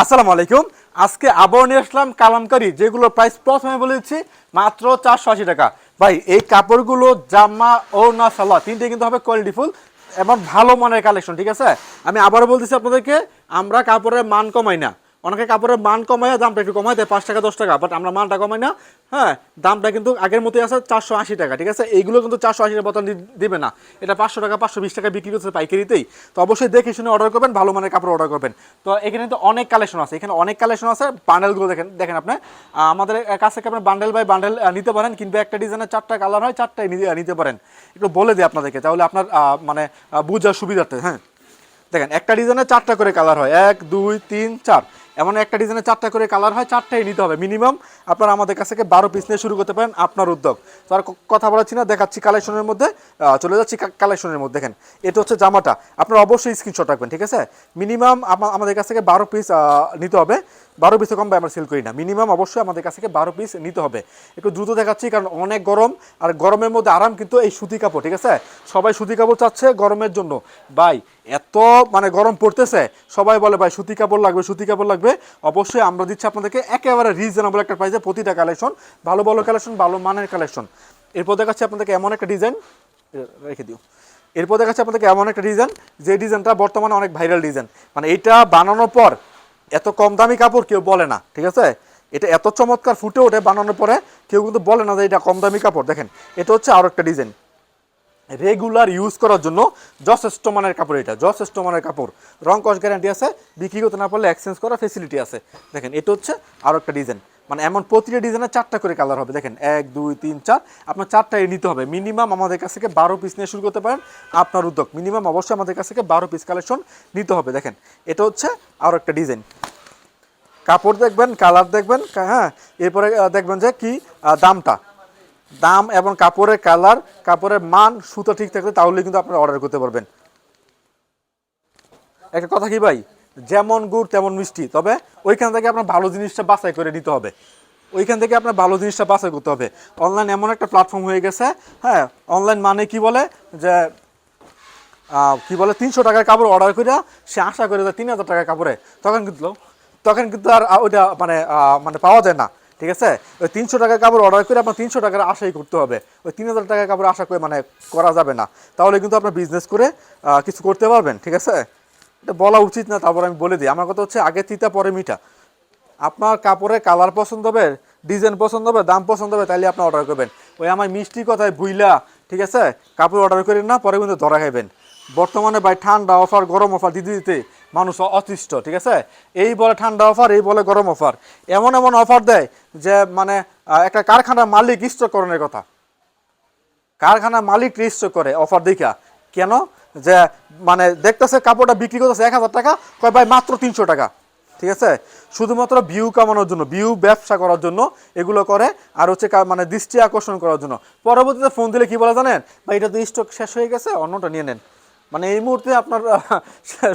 আসসালামু আলাইকুম। আজকে আবার নিয়ে আসলাম কালামকারি, যেগুলো প্রাইস প্রথমে বলেছি মাত্র চারশো আশি টাকা। ভাই, এই কাপড়গুলো জামা ও না সালা তিনটে কিন্তু হবে কোয়ালিটিফুল এবং ভালো মানের কালেকশন ঠিক আছে? আমি আবারও বলতেছি আপনাদেরকে, আমরা কাপড়ের মান কমাই না। অনেকে কাপড়ের মান কমায় দামটা একটু কমায় দেয়, পাঁচ টাকা, দশ টাকা বাট আমরা মানটা কমাই না। হ্যাঁ দামটা কিন্তু আগের মতোই আছে, চারশো আশি টাকা, ঠিক আছে? এইগুলো কিন্তু চারশো আশি টাকা দিবে না। এটা পাঁচশো টাকা, পাঁচশো বিশ টাকা বিক্রি করছে পাইকারিতেই। তো অবশ্যই দেখে শুনে অর্ডার করবেন, ভালো মানের কাপড় অর্ডার করবেন। তো এখানে তো অনেক কালেকশন আছে। এখানে অনেক কালেকশন আছে বান্ডেলগুলো দেখেন দেখেন আপনি। আমাদের কাছ থেকে আপনি বান্ডেল বাই বান্ডেল নিতে পারেন কিংবা একটা ডিজাইনের চারটা কালার হয়, চারটাই নিতে- পারেন। একটু বলে দিই আপনাদেরকে, তাহলে আপনার মানে বোঝার সুবিধার্থে হ্যাঁ? দেখেন, একটা ডিজাইনে চারটা করে কালার হয়, এক, দুই, তিন, চার। এমন একটা ডিজাইনে চারটা করে কালার হয়, চারটাই নিতে হবে মিনিমাম আপনারা আমাদের কাছ থেকে বারো পিস নিয়ে শুরু করতে পারেন আপনার উদ্যোগ। তো আর কথা বলাচ্ছি না, দেখাচ্ছি কালেকশনের মধ্যে। চলে যাচ্ছি কালেকশনের মধ্যে। দেখেন, এটা হচ্ছে জামাটা। আপনারা অবশ্যই স্ক্রিনশট রাখবেন, ঠিক আছে? মিনিমাম আমাদের কাছ থেকে বারো পিস নিতে হবে। বারো পিসে কম আমরা সেল করি না। মিনিমাম অবশ্যই আমাদের কাছ থেকে বারো পিস নিতে হবে। একটু দ্রুত দেখাচ্ছি কারণ অনেক গরম আর গরমের মধ্যে আরাম কিন্তু এই সুতি কাপড়, ঠিক আছে? সবাই সুতি কাপড় চাচ্ছে গরমের জন্য। ভাই, এত মানে গরম পড়তেছে, সবাই বলে, ভাই, সুতি কাপড় লাগবে, সুতি কাপড় লাগবে। অবশ্যই আমরা দিচ্ছি আপনাদেরকে একেবারে রিজনেবল একটা প্রাইসে প্রতিটা কালেকশন ভালো ভালো কালেকশন ভালো মানের কালেকশন এরপর দেখাচ্ছি আপনাদেরকে এমন একটা ডিজাইন রেখে দিও। এরপর দেখাচ্ছি আপনাদেরকে এমন একটা ডিজাইন যে ডিজাইনটা বর্তমানে অনেক ভাইরাল ডিজাইন মানে এটা বানানোর পর এত কম দামি কাপড় কেউ বলে না, ঠিক আছে? এটা এত চমৎকার ফুটে ওঠে বানানোর পরে, কেউ কিন্তু বলে না যে এটা কম দামি কাপড়। দেখেন, এটা হচ্ছে আরও একটা ডিজাইন। রেগুলার ইউজ করার জন্য যথেষ্ট মানের কাপড় এটা, যথেষ্ট মানের কাপড়। রং কস গ্যারান্টি আছে, বিক্রি করতে না পারলে এক্সচেঞ্জ করার ফেসিলিটি আছে। দেখেন, এটা হচ্ছে আরও একটা ডিজাইন। মানে এমন প্রতিটা ডিজাইনের চারটা করে কালার হবে। দেখেন, এক, দুই, তিন, চার, আপনার চারটাই নিতে হবে। মিনিমাম আমাদের কাছ থেকে বারো পিস নিয়ে শুরু করতে পারেন আপনার উদ্যোগ। মিনিমাম অবশ্যই আমাদের কাছ থেকে বারো পিস কালেকশন নিতে হবে। দেখেন, এটা হচ্ছে আরও একটা ডিজাইন। কাপড় দেখবেন, কালার দেখবেন হ্যাঁ এরপরে দেখবেন যে কি দামটা। দাম এবং কাপড়ের কালার, কাপড়ের মান, সুতো ঠিক থাকলে তাহলে কিন্তু আপনারা অর্ডার করতে পারবেন। একটা কথা কি ভাই? যেমন গুড়, তেমন মিষ্টি। তবে ওইখান থেকে আপনার ভালো জিনিসটা বাছাই করে নিতে হবে। ওইখান থেকে আপনার ভালো জিনিসটা বাছাই করতে হবে। অনলাইন এমন একটা প্ল্যাটফর্ম হয়ে গেছে হ্যাঁ অনলাইন মানে কি বলে? যে কি বলে? তিনশো টাকার কাপড় অর্ডার করে সে আশা করে যে তিন হাজার টাকার কাপড়ে। তখন কিন্তু তখন কিন্তু আর ওইটা মানে মানে পাওয়া যায় না, ঠিক আছে? ওই তিনশো টাকার কাপড় অর্ডার করে আপনার তিনশো টাকার আশাই করতে হবে। ওই তিন হাজার টাকার কাপড় আশা করে মানে করা যাবে না। তাহলে কিন্তু আপনার বিজনেস করে কিছু করতে পারবেন, ঠিক আছে? এটা বলা উচিত না, তারপর আমি বলে দিই। আমার কথা হচ্ছে আগে তিতা, পরে মিঠা। আপনার কাপড়ের কালার পছন্দ হবে ডিজাইন পছন্দ হবে, দাম পছন্দ হবে তাহলে আপনি অর্ডার করবেন। ওই আমার মিষ্টি কথায় বুইলা ঠিক আছে? কাপড় অর্ডার করেন না, পরে কিন্তু ধরা খাইবেন। বর্তমানে ভাই ঠান্ডা অফার গরম অফার দিতে দিতে মানুষ অতিষ্ঠ, ঠিক আছে? এই বলে ঠান্ডা অফার, এই বলে গরম অফার। এমন এমন অফার দেয় যে মানে একটা কারখানার মালিক স্টকরণের কথা। কারখানার মালিক রেজিস্টার করে অফার দেখা। কেন? যে মানে দেখতেছে কাপড়টা বিক্রি করতেছে এক হাজার টাকা, কয় ভাই, মাত্র তিনশো টাকা। ঠিক আছে? শুধুমাত্র ভিউ কামানোর জন্য, ভিউ ব্যবসা করার জন্য এগুলো করে, আর হচ্ছে মানে দৃষ্টি আকর্ষণ করার জন্য। পরবর্তীতে ফোন দিলে কি বলে জানেন? বা এটা তো স্টক শেষ হয়ে গেছে, অন্যটা নিয়ে নেন। মানে এই মুহূর্তে আপনার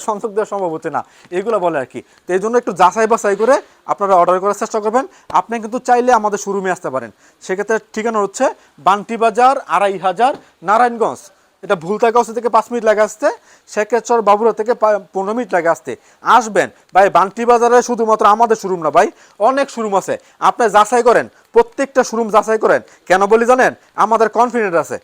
সংযোগ দেওয়া সম্ভব হচ্ছে না। এগুলো বলে আর কি। তো এই জন্য একটু যাচাই বাছাই করে আপনারা অর্ডার করার চেষ্টা করবেন। আপনি কিন্তু চাইলে আমাদের শোরুমে আসতে পারেন। সেক্ষেত্রে ঠিকানা হচ্ছে বান্টি বাজার, আড়াই হাজার, নারায়ণগঞ্জ। এটা ভুলতাগঞ্জ থেকে পাঁচ মিনিট লাগে আসতে শেখেশ্বর বাবুরা থেকে পনেরো মিনিট লাগে আসতে। আসবেন। ভাই, বান্টি বাজারে শুধুমাত্র আমাদের শোরুম না ভাই, অনেক শোরুম আছে। আপনি যাচাই করেন, প্রত্যেকটা শোরুম যাচাই করেন। কেন বলি জানেন? আমাদের কনফিডেন্ট আছে।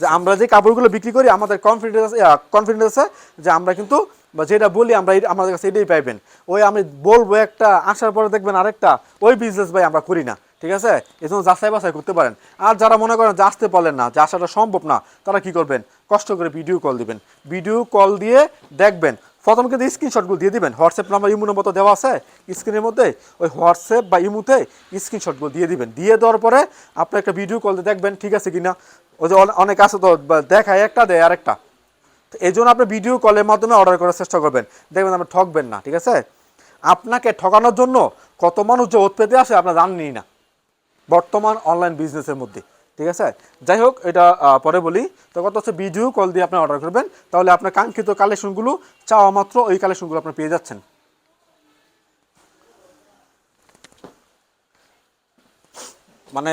যে আমরা যে কাপড়গুলো বিক্রি করি, আমাদের কনফিডেন্স কনফিডেন্স আছে যে আমরা কিন্তু, বা যেটা বলি আমরা আমাদের কাছে এটাই পাইবেন। ওই আমি বলব একটা, আসার পরে দেখবেন আরেকটা, ওই বিজনেস ভাই আমরা করি না, ঠিক আছে? এই জন্য যাচাই বাছাই করতে পারেন। আর যারা মনে করেন যে আসতে পারলেন না, যে আসাটা সম্ভব না, তারা কি করবেন? কষ্ট করে ভিডিও কল দিবেন। ভিডিও কল দিয়ে দেখবেন প্রথম কিন্তু স্ক্রিনশটগুলো দিয়ে দিবেন। হোয়াটসঅ্যাপ নাম্বার ইমো নম্বর তো দেওয়া আছে। স্ক্রিনের মধ্যে ওই হোয়াটসঅ্যাপ বা ইমুতে স্ক্রিনশটগুলো দিয়ে দিবেন। দিয়ে দেওয়ার পরে আপনি একটা ভিডিও কল দেখবেন, ঠিক আছে কিনা? ওই যে অনেক আছে তো দেখায় একটা, দেয় আরেকটা। তো এই জন্য আপনি ভিডিও কলের মাধ্যমে অর্ডার করার চেষ্টা করবেন। দেখবেন আপনি ঠকবেন না, ঠিক আছে? আপনাকে ঠকানোর জন্য কত মানুষ যে ওত পেতে আসে, আপনার জানেনই না। বর্তমান অনলাইন বিজনেসের মধ্যে। ঠিক আছে? যাই হোক, এটা পরে বলি। তো কত হচ্ছে? ভিডিও কল দিয়ে আপনি অর্ডার করবেন। তাহলে আপনার কাঙ্ক্ষিত কালেকশনগুলো চাওয়া মাত্র ওই কালেকশনগুলো আপনি পেয়ে যাচ্ছেন। মানে